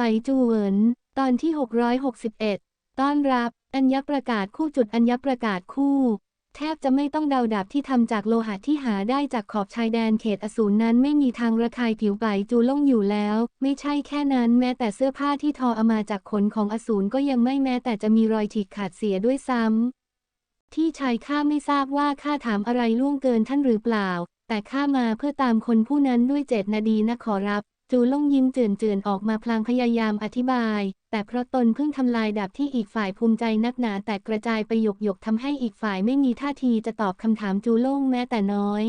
ไปจูเหวินตอนที่ 661 ต้อนรับ อัญญประกาศคู่จุดอัญญประกาศคู่ แทบจะไม่ต้องเดาดาบที่ทำจากโลหะที่หาได้จากขอบชายแดนเขตอสูรนั้นไม่มีทางระคายผิวไปจูล่งอยู่แล้ว ไม่ใช่แค่นั้นแม้แต่เสื้อผ้าที่ทอเอามาจากขนของอสูรก็ยังไม่แม้แต่จะมีรอยฉีกขาดเสียด้วยซ้ำที่ชายข้าไม่ทราบว่าข้าถามอะไรล่วงเกินท่านหรือเปล่า แต่ข้ามาเพื่อตามคนผู้นั้นด้วยเจตนาดีนะขอรับ จูล่งยิ้มเจือนๆออกมาพลางพยายามอธิบาย แต่เพราะตนเพิ่งทำลายดาบที่อีกฝ่ายภูมิใจนักหนาแตกกระจายไปหยกๆทำให้อีกฝ่ายไม่มีท่าทีจะตอบคำถามจูล่งแม้แต่น้อย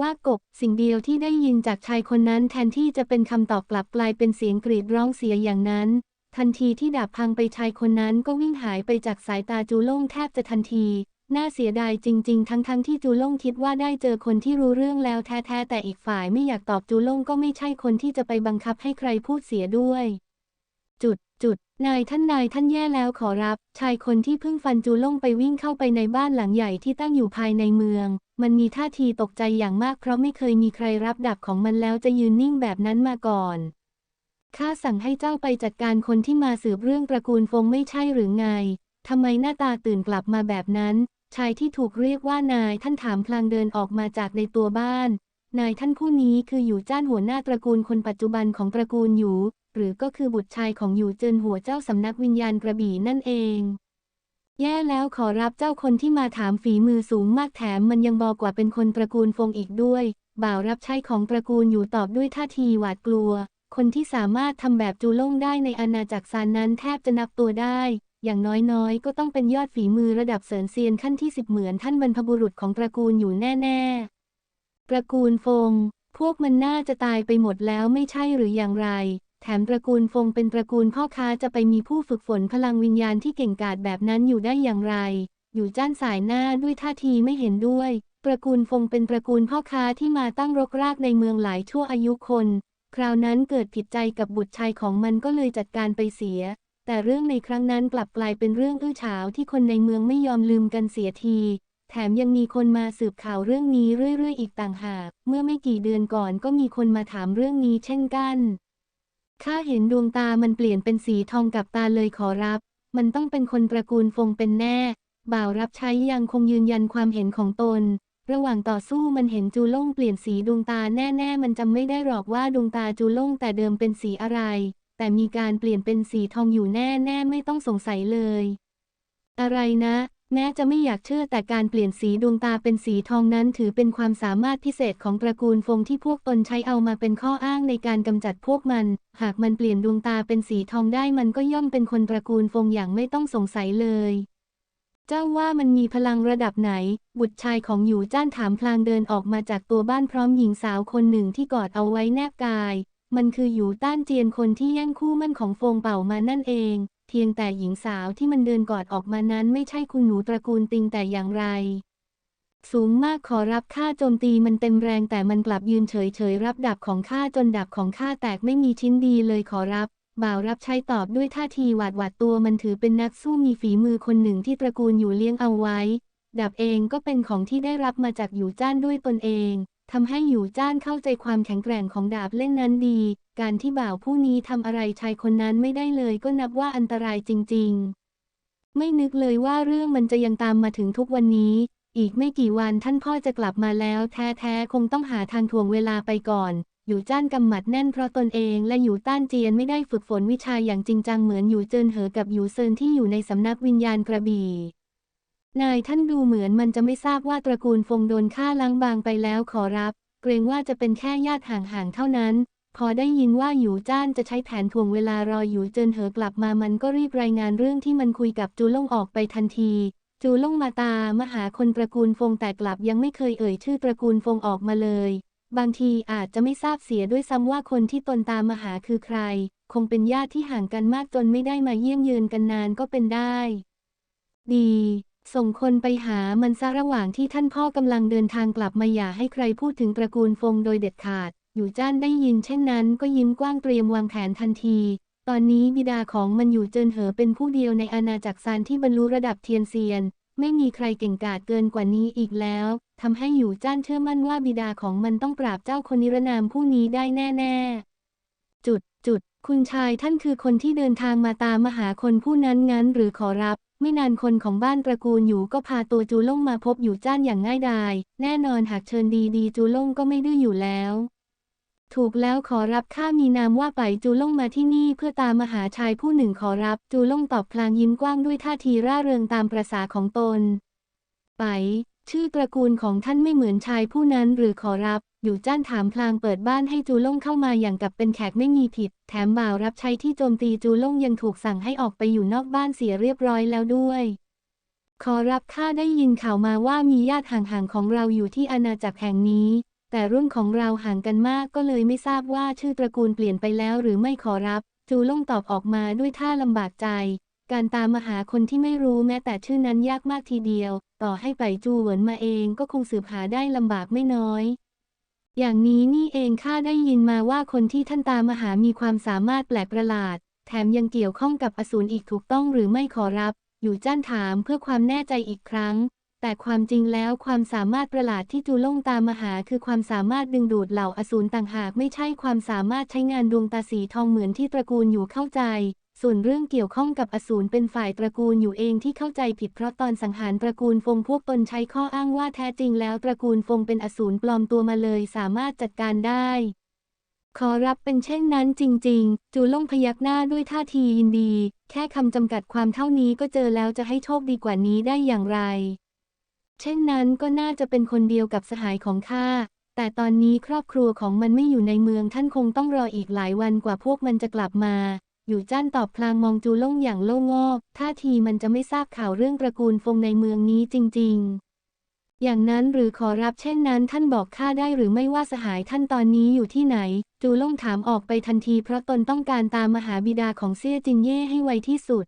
ว่ากบสิ่งเดียวที่ได้ยินจากชายคนนั้นแทนที่จะเป็นคำตอบกลับกลายเป็นเสียงกรีดร้องเสียอย่างนั้น ทันทีที่ดาบพังไปชายคนนั้นก็วิ่งหายไปจากสายตาจูล่งแทบจะทันที น่าเสียดายจริง ๆ ทั้งๆทที่จูล่งคิดว่าได้เจอคนที่รู้เรื่องแล้วแท้ๆแต่อีกฝ่ายไม่อยากตอบจูล่งก็ไม่ใช่คนที่จะไปบังคับให้ใครพูดเสียด้วย จุดจุดนายท่านนายท่านแย่แล้วขอรับ ชายคนที่เพิ่งฟันจูล่งไปวิ่งเข้าไปในบ้านหลังใหญ่ที่ตั้งอยู่ภายในเมือง มันมีท่าทีตกใจอย่างมากเพราะไม่เคยมีใครรับดับของมันแล้วจะยืนนิ่งแบบนั้นมาก่อนข้าสั่งให้เจ้าไปจัดการคนที่มาสืบเรื่องตระกูลฟงไม่ใช่หรือไง ทำไมหน้าตาตื่นกลับมาแบบนั้น ชายที่ถูกเรียกว่านายท่านถามพลางเดินออกมาจากในตัวบ้าน นายท่านผู้นี้คืออยู่จ้านหัวหน้าตระกูลคนปัจจุบันของตระกูลอยู่ หรือก็คือบุตรชายของอยู่เจินหัวเจ้าสำนักวิญญาณกระบี่นั่นเอง แย่แล้วขอรับเจ้าคนที่มาถามฝีมือสูงมากแถมมันยังบอกว่าเป็นคนตระกูลฟงอีกด้วย บ่าวรับใช้ของตระกูลอยู่ตอบด้วยท่าทีหวาดกลัว คนที่สามารถทำแบบจูล่งได้ในอาณาจักรซานนั้นแทบจะนับตัวได้ อย่างน้อยๆ ก็ต้องเป็นยอดฝีมือระดับเสริญเซียนขั้นที่สิบเหมือนท่านบรรพบุรุษของตระกูลอยู่แน่ ๆ ตระกูลฟง พวกมันน่าจะตายไปหมดแล้วไม่ใช่หรืออย่างไร แถมตระกูลฟงเป็นตระกูลพ่อค้าจะไปมีผู้ฝึกฝนพลังวิญญาณที่เก่งกาจแบบนั้นอยู่ได้อย่างไร อยู่จ้านสายหน้าด้วยท่าทีไม่เห็นด้วย ตระกูลฟงเป็นตระกูลพ่อค้าที่มาตั้งรกรากในเมืองหลายชั่วอายุคน คราวนั้นเกิดผิดใจกับบุตรชายของมันก็เลยจัดการไปเสีย แต่เรื่องในครั้งนั้นกลับกลายเป็นเรื่องอื้อฉาวที่คนในเมืองไม่ยอมลืมกันเสียที แถมยังมีคนมาสืบข่าวเรื่องนี้เรื่อยๆ อีกต่างหาก เมื่อไม่กี่เดือนก่อนก็มีคนมาถามเรื่องนี้เช่นกันข้าเห็นดวงตามันเปลี่ยนเป็นสีทองกับตาเลยขอรับ มันต้องเป็นคนตระกูลฟงเป็นแน่ บ่าวรับใช้ยังคงยืนยันความเห็นของตน ระหว่างต่อสู้มันเห็นจูล่งเปลี่ยนสีดวงตาแน่ ๆ มันจำไม่ได้หรอกว่าดวงตาจูล่งแต่เดิมเป็นสีอะไร แต่มีการเปลี่ยนเป็นสีทองอยู่แน่ๆไม่ต้องสงสัยเลย อะไรนะ แม้จะไม่อยากเชื่อแต่การเปลี่ยนสีดวงตาเป็นสีทองนั้นถือเป็นความสามารถพิเศษของตระกูลฟงที่พวกตนใช้เอามาเป็นข้ออ้างในการกำจัดพวกมัน หากมันเปลี่ยนดวงตาเป็นสีทองได้มันก็ย่อมเป็นคนตระกูลฟงอย่างไม่ต้องสงสัยเลยเจ้าว่ามันมีพลังระดับไหน บุตรชายของหยูจ้านถามพลางเดินออกมาจากตัวบ้านพร้อมหญิงสาวคนหนึ่งที่กอดเอาไว้แนบกาย มันคือหยูต้านเจียนคนที่แย่งคู่มั่นของฟงเป่ามานั่นเอง เพียงแต่หญิงสาวที่มันเดินกอดออกมานั้นไม่ใช่คุณหนูตระกูลติงแต่อย่างไร สูงมากขอรับค่าโจมตีมันเต็มแรงแต่มันกลับยืนเฉยๆรับดาบของข้าจนดาบของข้าแตกไม่มีชิ้นดีเลยขอรับบ่าวรับใช้ตอบด้วยท่าทีหวาดหวาดตัวมันถือเป็นนักสู้มีฝีมือคนหนึ่งที่ตระกูลอยู่เลี้ยงเอาไว้ดาบเองก็เป็นของที่ได้รับมาจากหยูจ้านด้วยตนเอง ทำให้หยูจ้านเข้าใจความแข็งแกร่งของดาบเล่นนั้นดี การที่บ่าวผู้นี้ทำอะไรชายคนนั้นไม่ได้เลยก็นับว่าอันตรายจริง ๆ ไม่นึกเลยว่าเรื่องมันจะยังตามมาถึงทุกวันนี้ อีกไม่กี่วันท่านพ่อจะกลับมาแล้ว แท้ๆคงต้องหาทางถ่วงเวลาไปก่อน อยู่จ้านกำหมัดแน่นเพราะตนเองและอยู่ต้านเจียนไม่ได้ฝึกฝนวิชาอย่างจริงจังเหมือนอยู่เจินเหอกับอยู่เซินที่อยู่ในสำนักวิญญาณกระบี่ นายท่านดูเหมือนมันจะไม่ทราบว่าตระกูลฟงโดนฆ่าล้างบางไปแล้วขอรับ เกรงว่าจะเป็นแค่ญาติห่างๆเท่านั้น พอได้ยินว่าหยูจ้านจะใช้แผนถ่วงเวลารอหยูเจินเหอกลับมามันก็รีบรายงานเรื่องที่มันคุยกับจูล่งออกไปทันที จูล่งมาตามหาคนตระกูลฟงแต่กลับยังไม่เคยเอ่ยชื่อตระกูลฟงออกมาเลย บางทีอาจจะไม่ทราบเสียด้วยซ้ำว่าคนที่ตนตามมาหาคือใคร คงเป็นญาติที่ห่างกันมากจนไม่ได้มาเยี่ยมเยือนกันนานก็เป็นได้ ดี ส่งคนไปหามันซะระหว่างที่ท่านพ่อกำลังเดินทางกลับมาอย่าให้ใครพูดถึงตระกูลฟงโดยเด็ดขาด อยู่จ้านได้ยินเช่นนั้นก็ยิ้มกว้างเตรียมวางแผนทันที ตอนนี้บิดาของมันอยู่เจินเหอเป็นผู้เดียวในอาณาจักรซานที่บรรลุระดับเทียนเซียน ไม่มีใครเก่งกาจเกินกว่านี้อีกแล้วทำให้อยู่จ้านเชื่อมั่นว่าบิดาของมันต้องปราบเจ้าคนนิรนามผู้นี้ได้แน่ๆ จุดจุดคุณชายท่านคือคนที่เดินทางมาตามมาหาคนผู้นั้นงั้นหรือขอรับ ไม่นานคนของบ้านตระกูลอยู่ก็พาตัวจูล่งมาพบอยู่จ้านอย่างง่ายดาย แน่นอนหากเชิญดีดีๆจูล่งก็ไม่ดื้ออยู่แล้ว ถูกแล้วขอรับข้ามีนามว่าไปจูล่งมาที่นี่เพื่อตามมหาชายผู้หนึ่งขอรับจูล่งตอบพลางยิ้มกว้างด้วยท่าทีร่าเริงตามประษาของตน ไป ชื่อตระกูลของท่านไม่เหมือนชายผู้นั้นหรือขอรับ อยู่จ้านถามพลางเปิดบ้านให้จูล่งเข้ามาอย่างกับเป็นแขกไม่มีผิด แถมบ่าวรับใช้ที่โจมตีจูล่งยังถูกสั่งให้ออกไปอยู่นอกบ้านเสียเรียบร้อยแล้วด้วย ขอรับข้าได้ยินข่าวมาว่ามีญาติห่างๆของเราอยู่ที่อาณาจักรแห่งนี้ แต่รุ่นของเราห่างกันมากก็เลยไม่ทราบว่าชื่อตระกูลเปลี่ยนไปแล้วหรือไม่ขอรับ จูล่งตอบออกมาด้วยท่าลำบากใจ การตามมาหาคนที่ไม่รู้แม้แต่ชื่อนั้นยากมากทีเดียว ต่อให้ไปจูเหวินมาเองก็คงสืบหาได้ลำบากไม่น้อย อย่างนี้นี่เองข้าได้ยินมาว่าคนที่ท่านตามหามีความสามารถแปลกประหลาด แถมยังเกี่ยวข้องกับอสูรอีกถูกต้องหรือไม่ขอรับ อยู่จ้านถามเพื่อความแน่ใจอีกครั้ง แต่ความจริงแล้วความสามารถประหลาดที่จูล่งตามมหาคือความสามารถดึงดูดเหล่าอสูรต่างหากไม่ใช่ความสามารถใช้งานดวงตาสีทองเหมือนที่ตระกูลอยู่เข้าใจ ส่วนเรื่องเกี่ยวข้องกับอสูรเป็นฝ่ายตระกูลอยู่เองที่เข้าใจผิดเพราะตอนสังหารตระกูลฟงพวกตนใช้ข้ออ้างว่าแท้จริงแล้วตระกูลฟงเป็นอสูรปลอมตัวมาเลยสามารถจัดการได้ ขอรับเป็นเช่นนั้นจริง ๆ จูล่งพยักหน้าด้วยท่าทียินดี แค่คำจำกัดความเท่านี้ก็เจอแล้วจะให้โชคดีกว่านี้ได้อย่างไร เช่นนั้นก็น่าจะเป็นคนเดียวกับสหายของข้าแต่ตอนนี้ครอบครัวของมันไม่อยู่ในเมืองท่านคงต้องรออีกหลายวันกว่าพวกมันจะกลับมา อยู่จ้านตอบพลางมองจูล่งอย่างโล่งอกท่าทีมันจะไม่ทราบข่าวเรื่องตระกูลฟงในเมืองนี้จริง ๆ อย่างนั้นหรือขอรับเช่นนั้น ท่านบอกข้าได้หรือไม่ว่าสหายท่านตอนนี้อยู่ที่ไหน จูล่งถามออกไปทันทีเพราะตนต้องการตามมหาบิดาของเซี่ยจินเย่ให้ไวที่สุด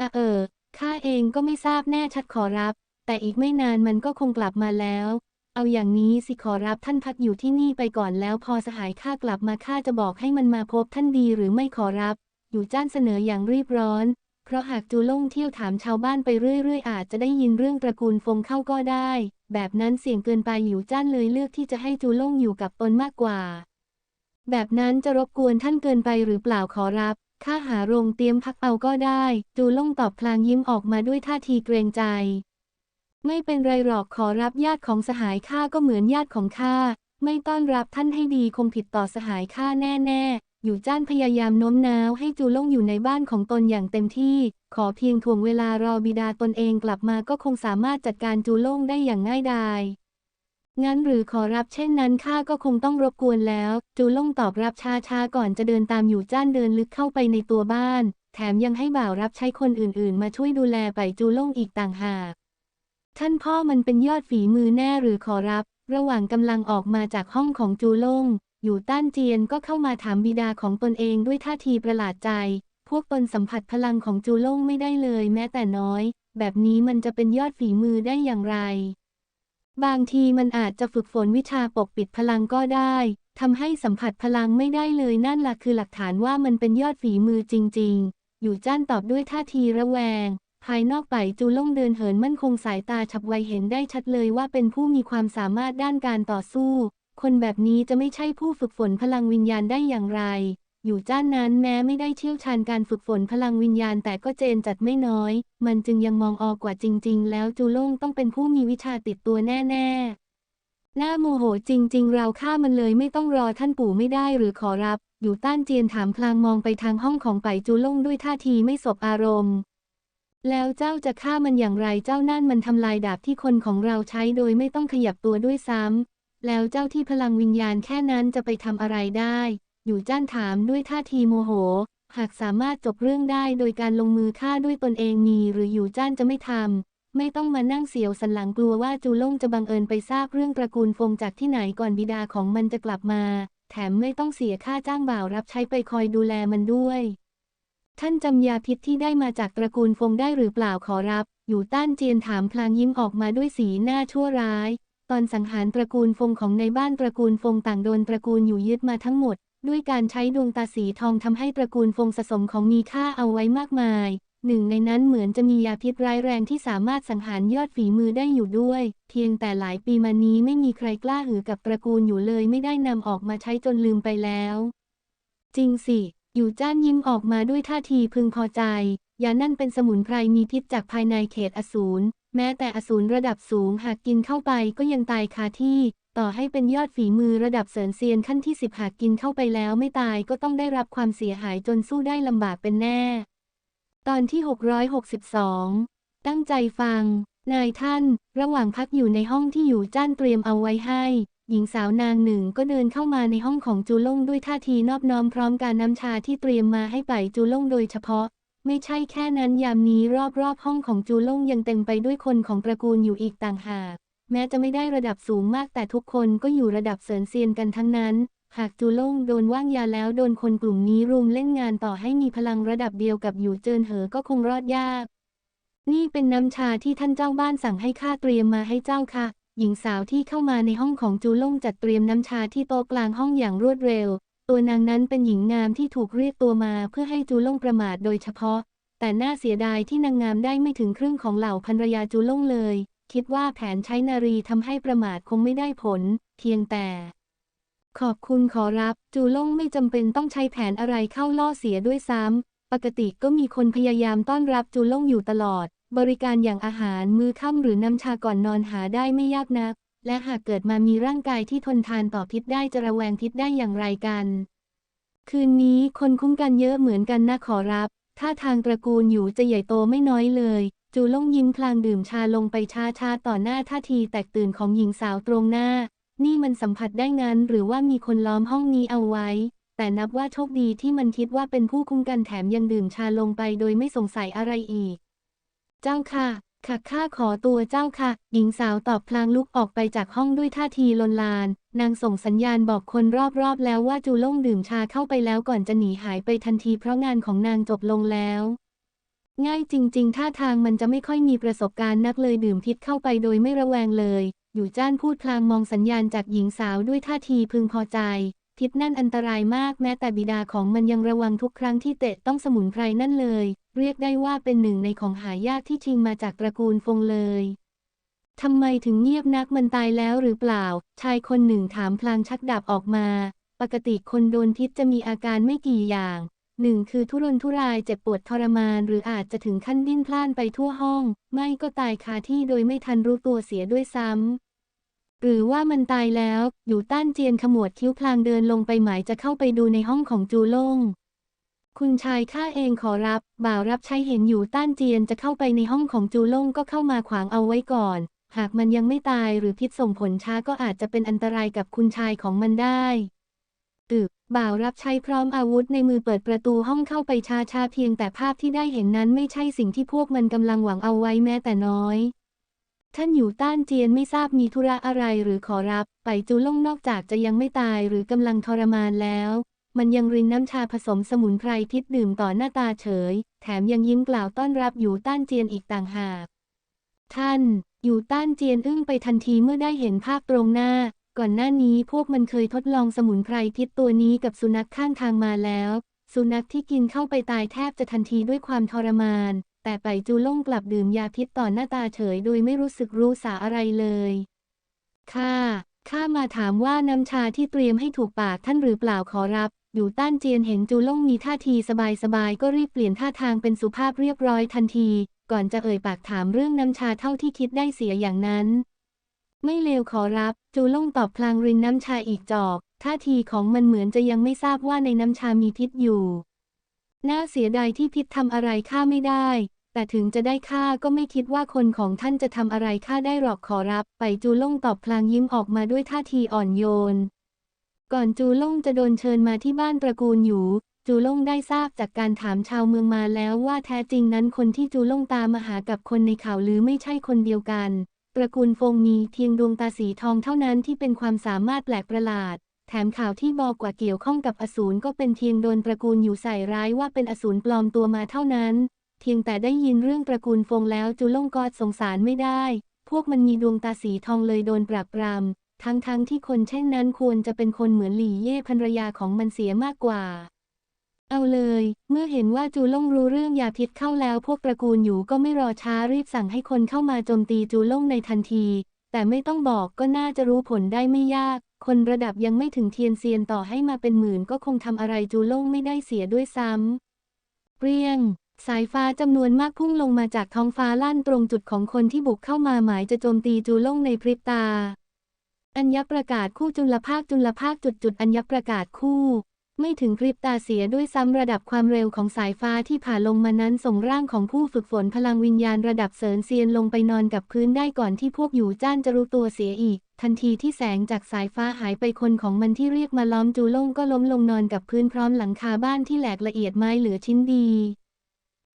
อะเออข้าเองก็ไม่ทราบแน่ชัดขอรับ แต่อีกไม่นานมันก็คงกลับมาแล้วเอาอย่างนี้สิขอรับท่านพักอยู่ที่นี่ไปก่อนแล้วพอสหายข้ากลับมาข้าจะบอกให้มันมาพบท่านดีหรือไม่ขอรับ อยู่จ้านเสนออย่างรีบร้อน เพราะหากจูล่งเที่ยวถามชาวบ้านไปเรื่อยๆ อาจจะได้ยินเรื่องตระกูลฟงเข้าก็ได้ แบบนั้นเสี่ยงเกินไปอยู่จ้านเลยเลือกที่จะให้จูล่งอยู่กับตนมากกว่า แบบนั้นจะรบกวนท่านเกินไปหรือเปล่าขอรับข้าหาโรงเตรียมพักเอาก็ได้ จูล่งตอบพลางยิ้มออกมาด้วยท่าทีเกรงใจ ไม่เป็นไรหรอกขอรับญาติของสหายข้าก็เหมือนญาติของข้าไม่ต้อนรับท่านให้ดีคงผิดต่อสหายข้าแน่ๆ อยู่จ้านพยายามโน้มน้าวให้จูล่งอยู่ในบ้านของตนอย่างเต็มที่ ขอเพียงถ่วงเวลารอบิดาตนเองกลับมาก็คงสามารถจัดการจูล่งได้อย่างง่ายดายงั้นหรือขอรับเช่นนั้นข้าก็คงต้องรบกวนแล้ว จูล่งตอบรับช้าๆก่อนจะเดินตามอยู่จ้านเดินลึกเข้าไปในตัวบ้าน แถมยังให้บ่าวรับใช้คนอื่นๆ มาช่วยดูแลไปจูล่งอีกต่างหาก ท่านพ่อมันเป็นยอดฝีมือแน่หรือขอรับ ระหว่างกำลังออกมาจากห้องของจูล่ง อยู่ต้านเจียนก็เข้ามาถามบิดาของตนเองด้วยท่าทีประหลาดใจ พวกตนสัมผัสพลังของจูโล่งไม่ได้เลยแม้แต่น้อย แบบนี้มันจะเป็นยอดฝีมือได้อย่างไร บางทีมันอาจจะฝึกฝนวิชาปกปิดพลังก็ได้ทำให้สัมผัสพลังไม่ได้เลยนั่นล่ะคือหลักฐานว่ามันเป็นยอดฝีมือจริง ๆ อยู่จ้านตอบด้วยท่าทีระแวง ภายนอกไปจูล่งเดินเหินมั่นคงสายตาฉับไวเห็นได้ชัดเลยว่าเป็นผู้มีความสามารถด้านการต่อสู้ คนแบบนี้จะไม่ใช่ผู้ฝึกฝนพลังวิญญาณได้อย่างไร อยู่จ้านนั้นแม้ไม่ได้เชี่ยวชาญการฝึกฝนพลังวิญญาณแต่ก็เจนจัดไม่น้อย มันจึงยังมองออกกว่าจริง ๆ แล้วจูโล่งต้องเป็นผู้มีวิชาติดตัวแน่ๆน่าโมโหจริง ๆ เราฆ่ามันเลยไม่ต้องรอท่านปู่ไม่ได้หรือขอรับ อยู่ต้านเจียนถามพลางมองไปทางห้องของไปจูโล่งด้วยท่าทีไม่สบอารมณ์แล้วเจ้าจะฆ่ามันอย่างไรเจ้านั่นมันทำลายดาบที่คนของเราใช้โดยไม่ต้องขยับตัวด้วยซ้ำ แล้วเจ้าที่พลังวิญญาณแค่นั้นจะไปทำอะไรได้ อยู่จ้านถามด้วยท่าทีโมโห หากสามารถจบเรื่องได้โดยการลงมือฆ่าด้วยตนเองมีหรืออยู่จ้านจะไม่ทำ ไม่ต้องมานั่งเสียวสันหลังกลัวว่าจูล่งจะบังเอิญไปทราบเรื่องตระกูลฟงจากที่ไหนก่อนบิดาของมันจะกลับมา แถมไม่ต้องเสียค่าจ้างบ่าวรับใช้ไปคอยดูแลมันด้วย ท่านจำยาพิษที่ได้มาจากตระกูลฟงได้หรือเปล่าขอรับ อยู่ต้านเจียนถามพลางยิ้มออกมาด้วยสีหน้าชั่วร้าย ตอนสังหารตระกูลฟงของในบ้านตระกูลฟงต่างโดนตระกูลอยู่ยึดมาทั้งหมด ด้วยการใช้ดวงตาสีทองทำให้ตระกูลฟงสะสมของมีค่าเอาไว้มากมาย หนึ่งในนั้นเหมือนจะมียาพิษร้ายแรงที่สามารถสังหารยอดฝีมือได้อยู่ด้วย เพียงแต่หลายปีมานี้ไม่มีใครกล้าหือกับตระกูลอยู่เลยไม่ได้นำออกมาใช้จนลืมไปแล้ว จริงสิ อยู่จ้านยิ้มออกมาด้วยท่าทีพึงพอใจยานั่นเป็นสมุนไพรมีพิษจากภายในเขตอสูร แม้แต่อสูรระดับสูงหากกินเข้าไปก็ยังตายคาที่ ต่อให้เป็นยอดฝีมือระดับเสริญเซียนขั้นที่สิบหากกินเข้าไปแล้วไม่ตายก็ต้องได้รับความเสียหายจนสู้ได้ลำบากเป็นแน่ ตอนที่ 662 ตั้งใจฟัง นายท่าน ระหว่างพักอยู่ในห้องที่อยู่จ้านเตรียมเอาไว้ให้ หญิงสาวนางหนึ่งก็เดินเข้ามาในห้องของจูล่งด้วยท่าทีนอบน้อมพร้อมการน้ำชาที่เตรียมมาให้ไปจูล่งโดยเฉพาะ ไม่ใช่แค่นั้นยามนี้รอบๆห้องของจูล่งยังเต็มไปด้วยคนของตระกูลอยู่อีกต่างหาก แม้จะไม่ได้ระดับสูงมากแต่ทุกคนก็อยู่ระดับเสริญเซียนกันทั้งนั้น หากจูล่งโดนว่างยาแล้วโดนคนกลุ่มนี้รุมเล่นงานต่อให้มีพลังระดับเดียวกับอยู่เจินเหอก็คงรอดยาก นี่เป็นน้ำชาที่ท่านเจ้าบ้านสั่งให้ข้าเตรียมมาให้เจ้าค่ะ หญิงสาวที่เข้ามาในห้องของจูล่งจัดเตรียมน้ำชาที่โต๊ะกลางห้องอย่างรวดเร็ว ตัวนางนั้นเป็นหญิงงามที่ถูกเรียกตัวมาเพื่อให้จูล่งประมาทโดยเฉพาะ แต่น่าเสียดายที่นางงามได้ไม่ถึงครึ่งของเหล่าภรรยาจูล่งเลย คิดว่าแผนใช้นารีทำให้ประมาทคงไม่ได้ผล เพียงแต่ ขอบคุณขอรับ จูล่งไม่จำเป็นต้องใช้แผนอะไรเข้าล่อเสียด้วยซ้ำปกติก็มีคนพยายามต้อนรับจูล่งอยู่ตลอด บริการอย่างอาหารมื้อค่ำหรือน้ำชาก่อนนอนหาได้ไม่ยากนัก และหากเกิดมามีร่างกายที่ทนทานต่อพิษได้จะระแวงพิษได้อย่างไรกัน คืนนี้คนคุ้มกันเยอะเหมือนกันนะขอรับ ถ้าทางตระกูลอยู่จะใหญ่โตไม่น้อยเลย จูล่งยิ้มพลางดื่มชาลงไปช้าต่อหน้าท่าทีแตกตื่นของหญิงสาวตรงหน้า นี่มันสัมผัสได้งั้นหรือว่ามีคนล้อมห้องนี้เอาไว้ แต่นับว่าโชคดีที่มันคิดว่าเป็นผู้คุ้มกันแถมยังดื่มชาลงไปโดยไม่สงสัยอะไรอีก เจ้าค่ะ ค่ะข้าขอตัวเจ้าค่ะ หญิงสาวตอบพลางลุกออกไปจากห้องด้วยท่าทีลนลาน นางส่งสัญญาณบอกคนรอบๆแล้วว่าจูล่งดื่มชาเข้าไปแล้วก่อนจะหนีหายไปทันทีเพราะงานของนางจบลงแล้ว ง่ายจริง ๆ ท่าทางมันจะไม่ค่อยมีประสบการณ์นักเลยดื่มพิษเข้าไปโดยไม่ระแวงเลย อยู่จ้านพูดพลางมองสัญญาณจากหญิงสาวด้วยท่าทีพึงพอใจ พิษนั่นอันตรายมากแม้แต่บิดาของมันยังระวังทุกครั้งที่เตะต้องสมุนไพรนั่นเลย เรียกได้ว่าเป็นหนึ่งในของหายากที่ชิงมาจากตระกูลฟงเลยทำไมถึงเงียบนักมันตายแล้วหรือเปล่า ชายคนหนึ่งถามพลางชักดาบออกมา ปกติคนโดนพิษจะมีอาการไม่กี่อย่างหนึ่งคือทุรนทุรายเจ็บปวดทรมานหรืออาจจะถึงขั้นดิ้นพล่านไปทั่วห้อง ไม่ก็ตายคาที่โดยไม่ทันรู้ตัวเสียด้วยซ้ำ หรือว่ามันตายแล้ว อยู่ต้านเจียนขมวดคิ้วพลางเดินลงไปหมายจะเข้าไปดูในห้องของจูล่ง คุณชายข้าเองขอรับ บ่าวรับใช้เห็นอยู่ต้านเจียนจะเข้าไปในห้องของจูล่งก็เข้ามาขวางเอาไว้ก่อน หากมันยังไม่ตายหรือพิษส่งผลช้าก็อาจจะเป็นอันตรายกับคุณชายของมันได้ตึกบ่าวรับใช้พร้อมอาวุธในมือเปิดประตูห้องเข้าไปช้าชาเพียงแต่ภาพที่ได้เห็นนั้นไม่ใช่สิ่งที่พวกมันกำลังหวังเอาไว้แม้แต่น้อย ท่านอยู่ต้านเจียนไม่ทราบมีธุระอะไรหรือขอรับ ไปจูล่งนอกจากจะยังไม่ตายหรือกำลังทรมานแล้ว มันยังรินน้ำชาผสมสมุนไพรพิษดื่มต่อหน้าตาเฉย แถมยังยิ้มกล่าวต้อนรับอยู่ต้านเจียนอีกต่างหาก ท่าน อยู่ต้านเจียนอึ้งไปทันทีเมื่อได้เห็นภาพตรงหน้า ก่อนหน้านี้พวกมันเคยทดลองสมุนไพรพิษตัวนี้กับสุนัขข้างทางมาแล้ว สุนัขที่กินเข้าไปตายแทบจะทันทีด้วยความทรมาน แต่ไปจูล่งกลับดื่มยาพิษต่อหน้าตาเฉย โดยไม่รู้สึกรู้สาอะไรเลยข้าข้ามาถามว่าน้ำชาที่เตรียมให้ถูกปากท่านหรือเปล่าขอรับ อยู่ต้านเจียนเห็นจูล่งมีท่าทีสบายๆก็รีบเปลี่ยนท่าทางเป็นสุภาพเรียบร้อยทันที ก่อนจะเอ่ยปากถามเรื่องน้ำชาเท่าที่คิดได้เสียอย่างนั้น ไม่เลวขอรับ จูล่งตอบพลางรินน้ำชาอีกจอก ท่าทีของมันเหมือนจะยังไม่ทราบว่าในน้ำชามีพิษอยู่ น่าเสียดายที่พิษทำอะไรข้าไม่ได้ แต่ถึงจะได้ข้าก็ไม่คิดว่าคนของท่านจะทำอะไรข้าได้หรอกขอรับ ไปจูล่งตอบพลางยิ้มออกมาด้วยท่าทีอ่อนโยน ก่อนจูล่งจะโดนเชิญมาที่บ้านตระกูลหยูจูล่งได้ทราบจากการถามชาวเมืองมาแล้วว่าแท้จริงนั้นคนที่จูล่งตามมาหากับคนในข่าวลือไม่ใช่คนเดียวกัน ตระกูลฟงมีเพียงดวงตาสีทองเท่านั้นที่เป็นความสามารถแปลกประหลาด แถมข่าวที่บอกกว่าเกี่ยวข้องกับอสูรก็เป็นเพียงโดนตระกูลอยู่ใส่ร้ายว่าเป็นอสูรปลอมตัวมาเท่านั้น เพียงแต่ได้ยินเรื่องตระกูลฟงแล้วจูล่งกอดสงสารไม่ได้ พวกมันมีดวงตาสีทองเลยโดนปราบปราม ทั้งๆทที่คนเช่นนั้นควรจะเป็นคนเหมือนหลี่เย่ภรรยาของมันเสียมากกว่า เอาเลย เมื่อเห็นว่าจูล่งรู้เรื่องยาพิษเข้าแล้วพวกตระกูลอยู่ก็ไม่รอช้ารีบสั่งให้คนเข้ามาโจมตีจูล่งในทันที แต่ไม่ต้องบอกก็น่าจะรู้ผลได้ไม่ยาก คนระดับยังไม่ถึงเทียนเซียนต่อให้มาเป็นหมื่นก็คงทำอะไรจูล่งไม่ได้เสียด้วยซ้ำเปรี้ยงสายฟ้าจำนวนมากพุ่งลงมาจากท้องฟ้าลั่นตรงจุดของคนที่บุกเข้ามาหมายจะโจมตีจูล่งในพริบตา อัญญประกาศคู่จุลภาคจุลภาคจุดจุดอัญญประกาศคู่ ไม่ถึงพริบตาเสียด้วยซ้ำระดับความเร็วของสายฟ้าที่ผ่าลงมานั้นส่งร่างของผู้ฝึกฝนพลังวิญญาณระดับเสริญเซียนลงไปนอนกับพื้นได้ก่อนที่พวกอยู่จ้านจะรู้ตัวเสียอีก ทันทีที่แสงจากสายฟ้าหายไปคนของมันที่เรียกมาล้อมจูล่งก็ล้มลงนอนกับพื้นพร้อมหลังคาบ้านที่แหลกละเอียดไม้เหลือชิ้นดี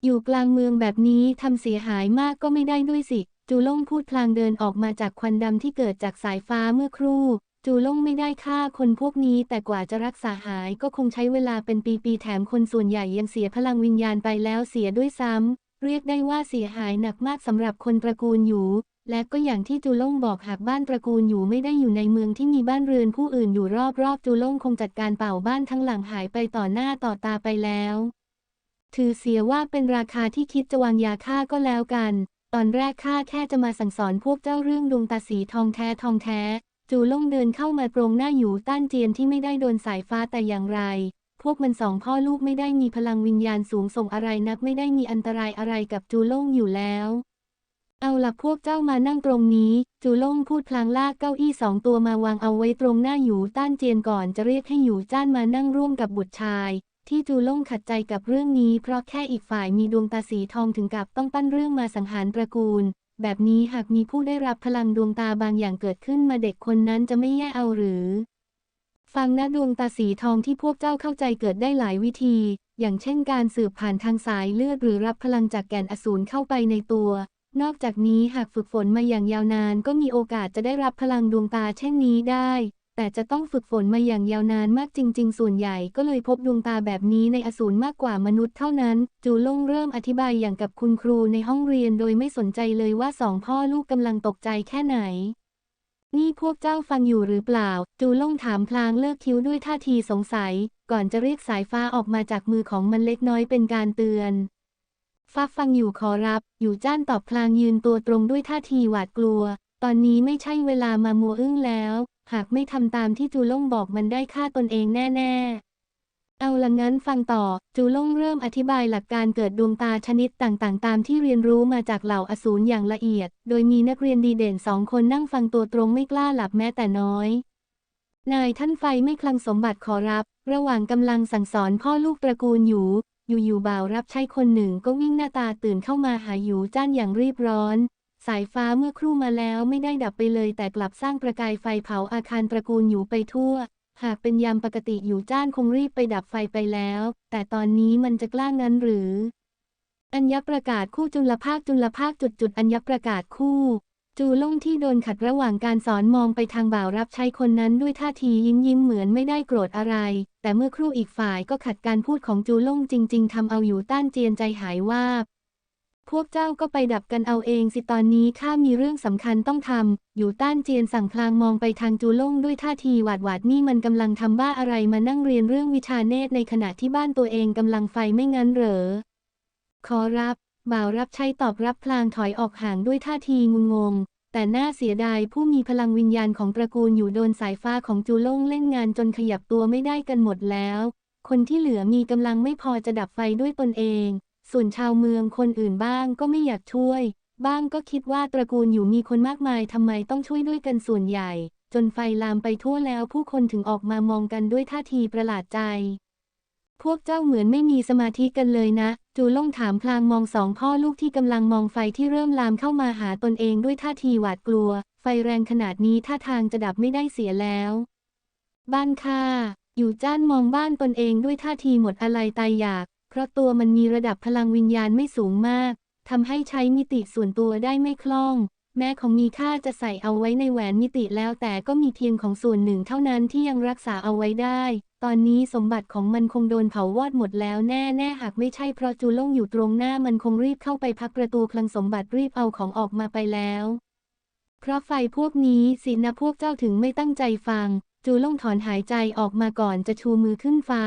อยู่กลางเมืองแบบนี้ทำเสียหายมากก็ไม่ได้ด้วยสิ จูล่งพูดพลางเดินออกมาจากควันดำที่เกิดจากสายฟ้าเมื่อครู่ จูล่งไม่ได้ฆ่าคนพวกนี้ แต่กว่าจะรักษาหายก็คงใช้เวลาเป็นปีๆแถมคนส่วนใหญ่ยังเสียพลังวิญญาณไปแล้วเสียด้วยซ้ำเรียกได้ว่าเสียหายหนักมากสำหรับคนตระกูลอยู่ และก็อย่างที่จูล่งบอกหากบ้านตระกูลอยู่ไม่ได้อยู่ในเมืองที่มีบ้านเรือนผู้อื่นอยู่รอบๆจูล่งคงจัดการเป่าบ้านทั้งหลังหายไปต่อหน้าต่อตาไปแล้ว ถือเสียว่าเป็นราคาที่คิดจะวางยาฆ่าก็แล้วกัน ตอนแรกข้าแค่จะมาสั่งสอนพวกเจ้าเรื่องดวงตาสีทองแท้ทองแท้ จูล่งเดินเข้ามาตรงหน้าอยู่ต้านเจียนที่ไม่ได้โดนสายฟ้าแต่อย่างไร พวกมันสองพ่อลูกไม่ได้มีพลังวิญญาณสูงส่งอะไรนักไม่ได้มีอันตรายอะไรกับจูล่งอยู่แล้วเอาล่ะพวกเจ้ามานั่งตรงนี้ จูล่งพูดพลางลากเก้าอี้สองตัวมาวางเอาไว้ตรงหน้าอยู่ต้านเจียนก่อนจะเรียกให้อยู่จ้านมานั่งร่วมกับบุตรชาย ที่จูล่งขัดใจกับเรื่องนี้ เพราะแค่อีกฝ่ายมีดวงตาสีทองถึงกับต้องปั้นเรื่องมาสังหารตระกูล แบบนี้หากมีผู้ได้รับพลังดวงตาบางอย่างเกิดขึ้นมาเด็กคนนั้นจะไม่แย่เอาหรือ ฟังนะดวงตาสีทองที่พวกเจ้าเข้าใจเกิดได้หลายวิธี อย่างเช่นการสืบผ่านทางสายเลือดหรือรับพลังจากแก่นอสูรเข้าไปในตัวนอกจากนี้หากฝึกฝนมาอย่างยาวนานก็มีโอกาสจะได้รับพลังดวงตาเช่นนี้ได้ แต่จะต้องฝึกฝนมาอย่างยาวนานมากจริง ๆ ส่วนใหญ่ก็เลยพบดวงตาแบบนี้ในอสูรมากกว่ามนุษย์เท่านั้น จูล่งเริ่มอธิบายอย่างกับคุณครูในห้องเรียนโดยไม่สนใจเลยว่าสองพ่อลูกกำลังตกใจแค่ไหน นี่พวกเจ้าฟังอยู่หรือเปล่า จูล่งถามพลางเลิกคิ้วด้วยท่าทีสงสัย ก่อนจะเรียกสายฟ้าออกมาจากมือของมันเล็กน้อยเป็นการเตือนฟ้าฟังอยู่ขอรับ อยู่จ้านตอบพลางยืนตัวตรงด้วยท่าทีหวาดกลัว ตอนนี้ไม่ใช่เวลามามัวอึ้งแล้ว หากไม่ทำตามที่จูล่งบอกมันได้ฆ่าตนเองแน่ๆ เอาละงั้นฟังต่อ จูล่งเริ่มอธิบายหลักการเกิดดวงตาชนิดต่างๆ ตามที่เรียนรู้มาจากเหล่าอสูรอย่างละเอียด โดยมีนักเรียนดีเด่นสองคนนั่งฟังตัวตรงไม่กล้าหลับแม้แต่น้อย นายท่านไฟไม่คลังสมบัติขอรับ ระหว่างกำลังสั่งสอนพ่อลูกตระกูลอยู่ อยู่ๆบ่าวรับใช้คนหนึ่งก็วิ่งหน้าตาตื่นเข้ามาหาอยู่จ้านอย่างรีบร้อน สายฟ้าเมื่อครู่มาแล้วไม่ได้ดับไปเลยแต่กลับสร้างประกายไฟเผาอาคารตระกูลอยู่ไปทั่ว หากเป็นยามปกติอยู่จ้านคงรีบไปดับไฟไปแล้ว แต่ตอนนี้มันจะกล้างั้นหรือ อัญญประกาศคู่จุลภาคจุลภาคจุดจุดอัญญประกาศคู่ จูล่งที่โดนขัดระหว่างการสอนมองไปทางบ่าวรับใช้คนนั้นด้วยท่าทียิ้มยิ้มเหมือนไม่ได้โกรธอะไร แต่เมื่อครู่อีกฝ่ายก็ขัดการพูดของจูล่งจริง ๆทำเอาอยู่ต้านเจียนใจหายว่าบ พวกเจ้าก็ไปดับกันเอาเองสิตอนนี้ข้ามีเรื่องสำคัญต้องทำ อยู่ต้านเจียนสั่งพลางมองไปทางจูล่งด้วยท่าทีหวาดหวาดนี่มันกำลังทำบ้าอะไรมานั่งเรียนเรื่องวิชาเนตรในขณะที่บ้านตัวเองกำลังไฟไม่งั้นเหรอ ขอรับบ่าวรับใช้ตอบรับพลางถอยออกห่างด้วยท่าทีงุนงง แต่น่าเสียดายผู้มีพลังวิญญาณของตระกูลอยู่โดนสายฟ้าของจูล่งเล่นงานจนขยับตัวไม่ได้กันหมดแล้ว คนที่เหลือมีกำลังไม่พอจะดับไฟด้วยตนเอง ส่วนชาวเมืองคนอื่นบ้างก็ไม่อยากช่วย บ้างก็คิดว่าตระกูลอยู่มีคนมากมายทำไมต้องช่วยด้วยกันส่วนใหญ่ จนไฟลามไปทั่วแล้วผู้คนถึงออกมามองกันด้วยท่าทีประหลาดใจ พวกเจ้าเหมือนไม่มีสมาธิกันเลยนะ จูล่งถามพลางมองสองพ่อลูกที่กำลังมองไฟที่เริ่มลามเข้ามาหาตนเองด้วยท่าทีหวาดกลัว ไฟแรงขนาดนี้ท่าทางจะดับไม่ได้เสียแล้ว บ้านข้าอยู่จ้านมองบ้านตนเองด้วยท่าทีหมดอะไรตายอยาก เพราะตัวมันมีระดับพลังวิญญาณไม่สูงมาก ทำให้ใช้มิติส่วนตัวได้ไม่คล่อง แม้ของมีค่าจะใส่เอาไว้ในแหวนมิติแล้วแต่ก็มีเพียงของส่วนหนึ่งเท่านั้นที่ยังรักษาเอาไว้ได้ ตอนนี้สมบัติของมันคงโดนเผาวอดหมดแล้วแน่แน่หากไม่ใช่เพราะจูล่งอยู่ตรงหน้ามันคงรีบเข้าไปพักประตูคลังสมบัติรีบเอาของออกมาไปแล้ว เพราะไฟพวกนี้สินะพวกเจ้าถึงไม่ตั้งใจฟัง จูล่งถอนหายใจออกมาก่อนจะชูมือขึ้นฟ้า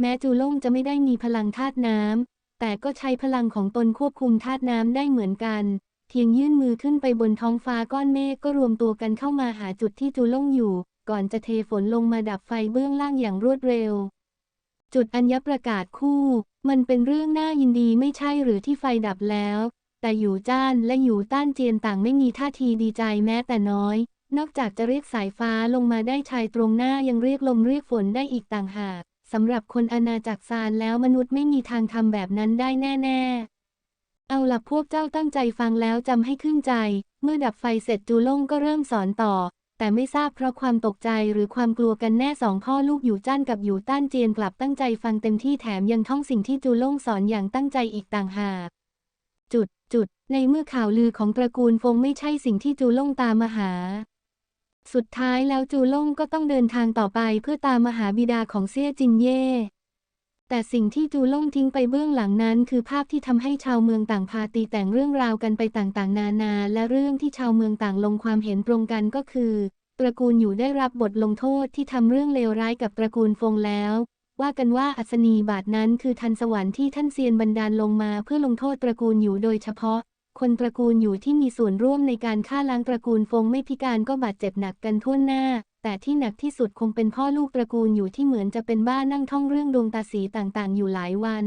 แม้จูล่งจะไม่ได้มีพลังธาตุน้ำ แต่ก็ใช้พลังของตนควบคุมธาตุน้ำได้เหมือนกัน เพียงยื่นมือขึ้นไปบนท้องฟ้าก้อนเมฆก็รวมตัวกันเข้ามาหาจุดที่จูล่งอยู่ ก่อนจะเทฝนลงมาดับไฟเบื้องล่างอย่างรวดเร็ว จุดอัญญประกาศคู่ มันเป็นเรื่องน่ายินดีไม่ใช่หรือที่ไฟดับแล้ว แต่อยู่จ้านและอยู่ต้านเจียนต่างไม่มีท่าทีดีใจแม้แต่น้อย นอกจากจะเรียกสายฟ้าลงมาได้ชายตรงหน้ายังเรียกลมเรียกฝนได้อีกต่างหาก สำหรับคนอาณาจักรซานแล้วมนุษย์ไม่มีทางทำแบบนั้นได้แน่ ๆ เอาล่ะพวกเจ้าตั้งใจฟังแล้วจำให้ขึ้นใจ เมื่อดับไฟเสร็จจูล่งก็เริ่มสอนต่อ แต่ไม่ทราบเพราะความตกใจหรือความกลัวกันแน่สองพ่อลูกอยู่จ้านกับอยู่ต้านเจียนกลับตั้งใจฟังเต็มที่แถมยังท่องสิ่งที่จูล่งสอนอย่างตั้งใจอีกต่างหากจุดจุดในเมื่อข่าวลือของตระกูลฟงไม่ใช่สิ่งที่จูล่งตามมาหา สุดท้ายแล้วจูล่งก็ต้องเดินทางต่อไปเพื่อตามมหาบิดาของเซี่ยจินเย่ แต่สิ่งที่จูล่งทิ้งไปเบื้องหลังนั้น คือภาพที่ทำให้ชาวเมืองต่างพาตีแต่งเรื่องราวกันไปต่างๆ นานา และเรื่องที่ชาวเมืองต่างลงความเห็นตรงกันก็คือ ตระกูลอยู่ได้รับบทลงโทษที่ทำเรื่องเลวร้ายกับตระกูลฟงแล้ว ว่ากันว่าอัศนีบาทนั้นคือทันสวรรค์ที่ท่านเซียนบันดาลลงมาเพื่อลงโทษตระกูลอยู่โดยเฉพาะ คนตระกูลอยู่ที่มีส่วนร่วมในการฆ่าล้างตระกูลฟงไม่พิการก็บาดเจ็บหนักกันทั่วหน้า แต่ที่หนักที่สุดคงเป็นพ่อลูกตระกูลอยู่ที่เหมือนจะเป็นบ้านั่งท่องเรื่องดวงตาสีต่างๆ อยู่หลายวัน